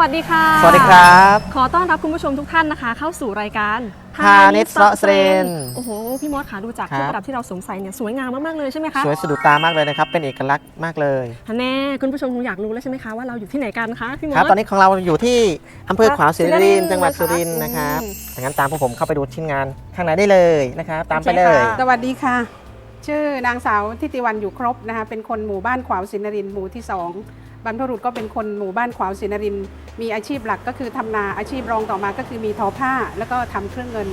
วัสดีค่ะ สวัสดีครับ ขอต้อนรับคุณผู้ชมทุกท่านนะคะ เข้าสู่รายการพาณิชย์เสาะเทรนโอ้โห พี่มดค่ะดูจากครับเครื่องประดับที่เราสวมใส่เนี่ยสวยงามมากๆเลยใช่ไหมคะสวยสะดุดตามากเลยนะครับ เป็นเอกลักษณ์มากเลยแน่คุณผู้ชมคงอยากรู้แล้วใช่ไหมคะว่าเราอยู่ที่ไหนกันคะพี่มดครับตอนนี้ของเราอยู่ที่อำเภอขวาวศรีนครินทร์จังหวัดสุสุริรินนททร์ร์นะครับอืมดังนั้นตามพวกผมเข้าไปดูชิ้นงานข้างในได้เลยนะครับตามไปโอเคเลยค่ะสวัสดีค่ะ ชื่อนางสาวทิติวันอยู่ครบนะคะเป็นคนหมู่บ้านขวาวศินรินทร์หมู่ที่สอง บรรพบุรุษก็เป็นคนหมู่บ้านขวาวศินรินมีอาชีพหลักก็คือทำนาอาชีพรองต่อมาก็คือมีทอผ้าแล้วก็ทำเครื่องเงิน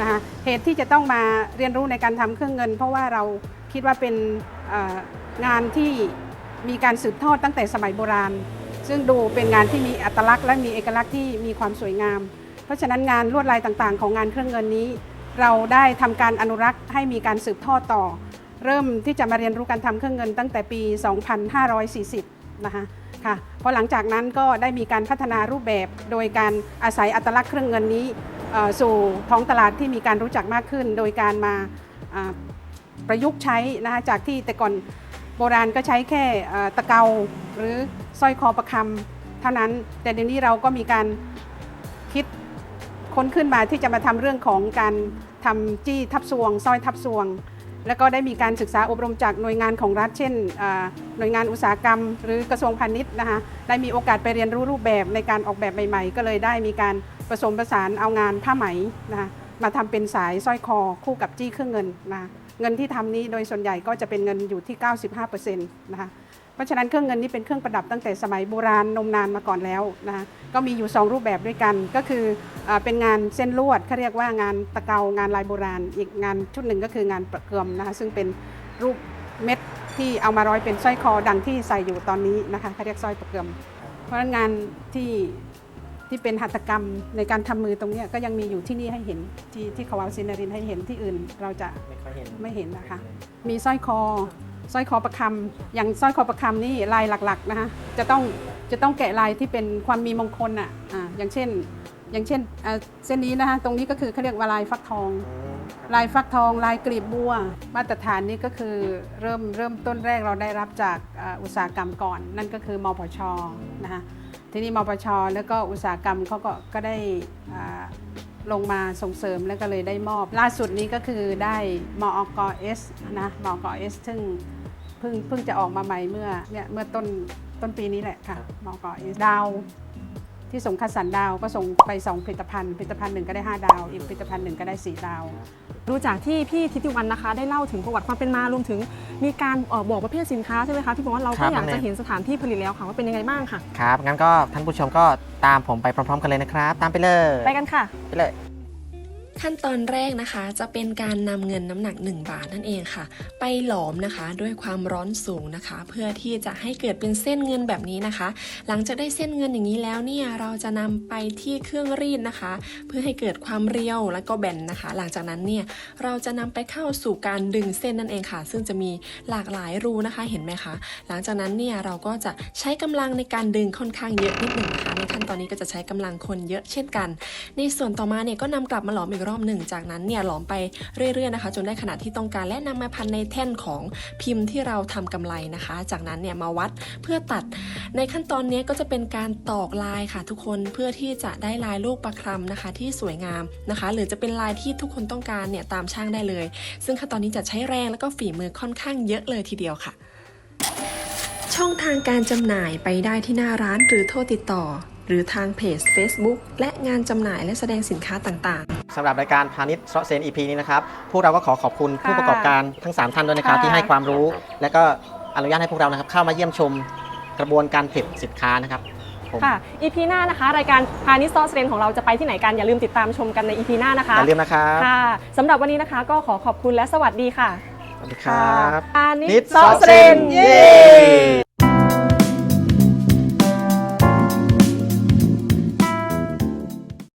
นะคะเหตุที่จะต้องมาเรียนรู้ในการทำเครื่องเงิน เพราะว่าเราคิดว่าเป็นงานที่มีการสืบทอดตั้งแต่สมัยโบราณ ซึ่งดูเป็นงานที่มีอัตลักษณ์ และมีเอกลักษณ์ที่มีความสวยงาม เพราะฉะนั้นงานลวดลายต่างๆ ของงานเครื่องเงินนี้ เราได้ทำการอนุรักษ์ให้มีการสืบทอดต่อ เริ่มที่จะมาเรียนรู้การทำเครื่องเงินตั้งแต่ปี 2540 นะคะค่ะพอหลังจากนั้นก็ได้มีการพัฒนารูปแบบโดยการอาศัยอัตลักษณ์เครื่องเงินนี้สู่ท้องตลาดที่มีการรู้จักมากขึ้น โดยการมาประยุกต์ใช้นะคะจากที่แต่ก่อนโบราณก็ใช้แค่ตะเกาหรือสร้อยคอประคำเท่านั้นแต่เดี๋ยวนี้เราก็มีการคิดค้นขึ้นมาที่จะมาทำเรื่องของการทำจี้ทับซวงสร้อยทับซวง แล้วก็ได้มีการศึกษาอบรมจากหน่วยงานของรัฐ เช่น หน่วยงานอุตสาหกรรม หรือกระทรวงพาณิชย์นะคะได้มีโอกาสไปเรียนรู้รูปแบบในการออกแบบใหม่ๆ ก็เลยได้มีการผสมผสานเอางานผ้าไหมนะคะมาทำเป็นสายสร้อยคอคู่กับจี้เครื่องเงินนะคะเงินที่ทำนี้โดยส่วนใหญ่ก็จะเป็นเงินอยู่ที่ 95%นะคะ ราะฉะนั้นเครื่องเงินนี่เป็นเครื่องประดับตั้งแต่สมัยโบราณนมนานมาก่อนแล้วนะคะก็มีอยู่ 2 รูปแบบด้วยกัน ก็คืออาเป็นงานเส้นลวดเขาเรียกว่างานตะเกางานลายโบราณ อีกงานชุดหนึ่งก็คืองานประเกือมนะคะซึ่งเป็นรูปเม็ดที่เอามาร้อยเป็นสร้อยคอดังที่ใส่อยู่ตอนนี้นะคะเขาเรียกสร้อยประเกือม เพราะฉะนั้นงานที่ที่เป็นหัตถกรรมในการทำมือตรงเนี้ยก็ยังมีอยู่ที่นี่ให้เห็นที่ที่เขาวาวซินารินให้เห็นที่อื่นเราจะไม่ค่อยเห็นไม่เห็นนะคะ มีสร้อยคอ สร้อยคอประคำอย่างสร้อยคอประคำนี่ลายหลักๆนะคะจะต้องจะต้องแกะลายที่เป็นความมีมงคลอะอ่าอย่างเช่น อย่างเช่นเส้นนี้นะคะตรงนี้ก็คือเขาเรียกว่าลายฟักทอง ลายฟักทอง ลายกลีบบัว มาตรฐานนี้ก็คือเริ่มเริ่มต้นแรกเราได้รับจากอุตสาหกรรมก่อน นั่นก็คือมพชนะคะทีนี้มพชแล้วก็อุตสาหกรรมเขาก็ก็ได้อ่า ลงมาส่งเสริมแล้วก็เลยได้มอบ ล่าสุดนี้ก็คือได้มอกเอสนะมอกเอสซึ่งเพิ่งเพิ่งจะออกมาใหม่เมื่อเนี่ยเมื่อต้นต้นปีนี้แหละค่ะมอกเอสดาว ที่ส่งคัดสรรดาวก็ส่งไปสองผลิตภัณฑ์ผลิตภัณฑ์หนึ่งก็ได้ 5 ดาว อีกผลิตภัณฑ์หนึ่งก็ได้ 4 ดาว ดูจากที่พี่ทิติวันนะคะ ได้เล่าถึงประวัติความเป็นมารวมถึง มีการเอ่อบอกประเภทสินค้าใช่ไหมคะพี่มดเราครัก็บอยากอันนี้จะเห็นสถานที่ผลิตแล้วค่ะว่าเป็นยังไงบ้างค่ะ ครับงั้นก็ท่านผู้ชมก็ตามผมไปพร้อม ๆ กันเลยนะครับ ตามไปเลยไปกันค่ะ ไปเลย ขั้นตอนแรกนะคะจะเป็นการนำเงินน้ำหนัก 1 บาทนั่นเองค่ะ ไปหลอมนะคะด้วยความร้อนสูงนะคะ เพื่อที่จะให้เกิดเป็นเส้นเงินแบบนี้นะคะ หลังจากได้เส้นเงินอย่างนี้แล้วเนี่ยเราจะนำไปที่เครื่องรีดนะคะ เพื่อให้เกิดความเรียวและก็แบนนะคะ หลังจากนั้นเนี่ยเราจะนำไปเข้าสู่การดึงเส้นนั่นเองค่ะ ซึ่งจะมีหลากหลายรูนะคะเห็นไหมคะ หลังจากนั้นเนี่ยเราก็จะใช้กำลังในการดึงค่อนข้างเยอะนิดหนึ่งนะคะในขั้นตอนนี้ก็จะใช้กำลังคนเยอะเช่นกัน ในส่วนต่อมาเนี่ยก็นำกลับมาหลอมอีกรอบหนึ่ง จากนั้นเนี่ยหลอมไปเรื่อยๆนะคะ จนได้ขนาดที่ต้องการและนำมาพันในแท่นของพิมพ์ที่เราทำกำไรนะคะ จากนั้นเนี่ยมาวัดเพื่อตัด ในขั้นตอนนี้ก็จะเป็นการตอกลายค่ะทุกคนเพื่อที่จะได้ลายลูกประคำนะคะ ที่สวยงามนะคะ หรือจะเป็นลายที่ทุกคนต้องการเนี่ยตามช่างได้เลย ซึ่งขั้นตอนนี้จะใช้แรงแล้วก็ฝีมือค่อนข้างเยอะเลยทีเดียวค่ะ ช่องทางการจำหน่ายไปได้ที่หน้าร้านหรือโทรติดต่อ หรือทางเพจ Facebook และงานจำหน่ายและแสดงสินค้าต่างๆ สำหรับรายการพาณิชย์เซาะเซน EP นี้นะครับพวกเราก็ขอขอบคุณผู้ประกอบการทั้ง 3 ท่านด้วยนะครับค่ะ ที่ให้ความรู้ และก็อนุญาตให้พวกเรานะครับเข้ามาเยี่ยมชมกระบวนการผลิตสินค้านะครับผมค่ะ EP หน้านะคะ รายการพาณิชย์ซอสเรนของเราจะไปที่ไหนกัน อย่าลืมติดตามชมกันใน EP หน้านะคะ อย่าลืมนะครับ ค่ะสำหรับวันนี้นะคะก็ขอขอบคุณและสวัสดีค่ะสวัสดีครับ พาณิชนิดย์ซอสเรนเย้